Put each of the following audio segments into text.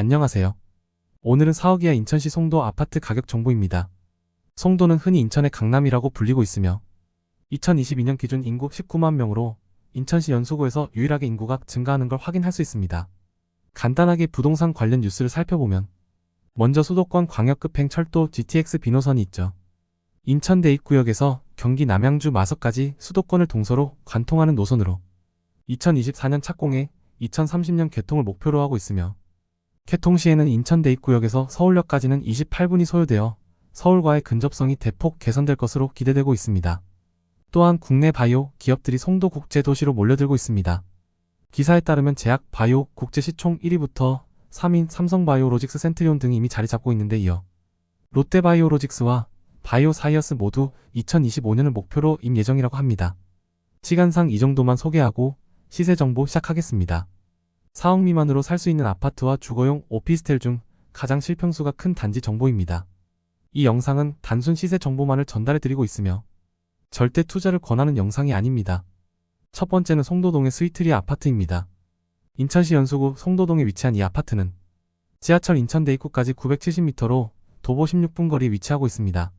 안녕하세요. 오늘은 4억 이하 인천시 송도 아파트 가격 정보입니다. 송도는 흔히 인천의 강남이라고 불리고 있으며 2022년 기준 인구 19만 명으로 인천시 연수구에서 유일하게 인구가 증가하는 걸 확인할 수 있습니다. 간단하게 부동산 관련 뉴스를 살펴보면 먼저 수도권 광역급행 철도 GTX 비노선이 있죠. 인천 대입구역에서 경기 남양주 마석까지 수도권을 동서로 관통하는 노선으로 2024년 착공해 2030년 개통을 목표로 하고 있으며 개통 시에는 인천 대입구역에서 서울역까지는 28분이 소요되어 서울과의 근접성이 대폭 개선될 것으로 기대되고 있습니다. 또한 국내 바이오 기업들이 송도 국제도시로 몰려들고 있습니다. 기사에 따르면 제약 바이오 국제시 총 1위부터 3인 삼성바이오로직스 센트리온 등이 이미 자리 잡고 있는데 이어 롯데바이오로직스와 바이오사이어스 모두 2025년을 목표로 임 예정이라고 합니다. 시간상 이 정도만 소개하고 시세 정보 시작하겠습니다. 4억 미만으로 살 수 있는 아파트와 주거용 오피스텔 중 가장 실평수가 큰 단지 정보입니다. 이 영상은 단순 시세 정보만을 전달해 드리고 있으며 절대 투자를 권하는 영상이 아닙니다. 첫 번째는 송도동의 스위트리 아파트입니다. 인천시 연수구 송도동에 위치한 이 아파트는 지하철 인천대 입구까지 970m로 도보 16분 거리에 위치하고 있습니다.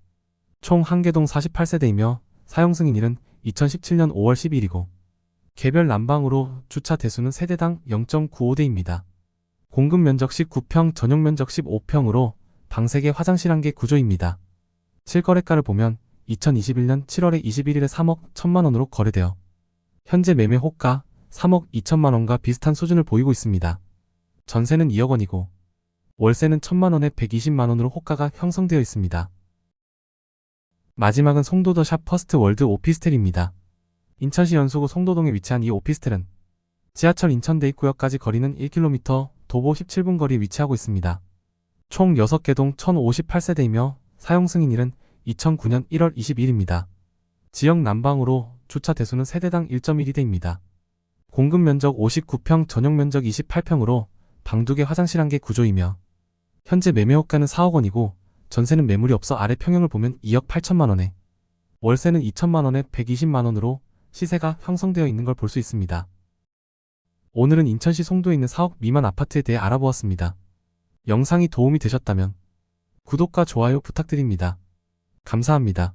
총 한개동 48세대이며 사용 승인일은 2017년 5월 10일이고 개별 난방으로 주차 대수는 세대당 0.95대입니다. 공급 면적 19평, 전용 면적 15평으로 방 3개, 화장실 1개 구조입니다. 실거래가를 보면 2021년 7월에 21일에 3억 1천만 원으로 거래되어 현재 매매 호가 3억 2천만 원과 비슷한 수준을 보이고 있습니다. 전세는 2억 원이고 월세는 1천만 원에 120만 원으로 호가가 형성되어 있습니다. 마지막은 송도 더 샵 퍼스트 월드 오피스텔입니다. 인천시 연수구 송도동에 위치한 이 오피스텔은 지하철 인천대입 구역까지 거리는 1km, 도보 17분 거리에 위치하고 있습니다. 총 6개 동 1058세대이며 사용 승인일은 2009년 1월 22일입니다. 지역 난방으로 주차 대수는 세대당 1.12대입니다. 공급 면적 59평, 전용 면적 28평으로 방 2개, 화장실 1개 구조이며 현재 매매 호가는 4억 원이고 전세는 매물이 없어 아래 평형을 보면 2억 8천만 원에 월세는 2천만 원에 120만 원으로 시세가 형성되어 있는 걸 볼 수 있습니다. 오늘은 인천시 송도에 있는 4억 미만 아파트에 대해 알아보았습니다. 영상이 도움이 되셨다면 구독과 좋아요 부탁드립니다. 감사합니다.